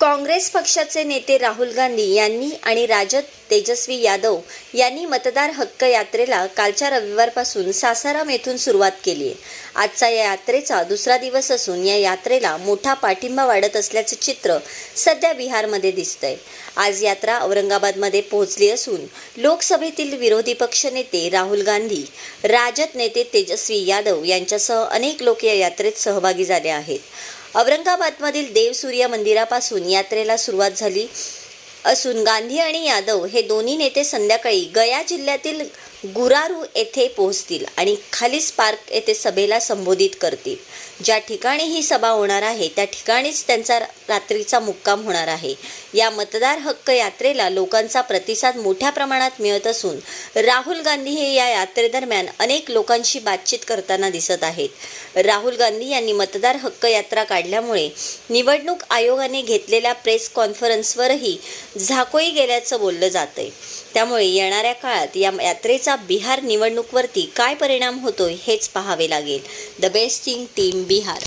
काँग्रेस पक्षाचे नेते राहुल गांधी यांनी आणि राजद तेजस्वी यादव यांनी मतदार हक्क यात्रेला कालच्या रविवारपासून सासाराम येथून सुरुवात केली आहे. आजचा या यात्रेचा दुसरा दिवस असून या यात्रेला मोठा पाठिंबा वाढत असल्याचे चित्र सध्या बिहारमध्ये दिसतंय. आज यात्रा औरंगाबादमध्ये पोहोचली असून लोकसभेतील विरोधी पक्षनेते राहुल गांधी राजद नेते तेजस्वी यादव यांच्यासह अनेक लोक या यात्रेत सहभागी झाले आहेत. औरंगाबादमधील देवसूर्य मंदिरापासून यात्रेला सुरुवात झाली. असून गांधी आणि यादव हे दोन्ही नेते संध्याकाळी गया जिल्ह्यातील गुरारू येथे पोहोचतील आणि खालीस पार्क येथे सभेला संबोधित करतील. ज्या ठिकाणी ही सभा होणार आहे त्या ठिकाणीच त्यांचा रात्रीचा मुक्काम होणार आहे. या मतदार हक्क यात्रेला लोकांचा प्रतिसाद मोठ्या प्रमाणात मिळत असून राहुल गांधी हे या यात्रेदरम्यान अनेक लोकांशी बातचीत करताना दिसत आहेत. राहुल गांधी यांनी मतदार हक्क यात्रा काढल्यामुळे निवडणूक आयोगाने घेतलेल्या प्रेस कॉन्फरन्सवरही झाकोई गेल्याचं बोललं जातंय. त्यामुळे येणाऱ्या काळात या यात्रेचा बिहार निवडणूकवरती काय परिणाम होतोय हेच पाहावे लागेल. The best thing team Bihar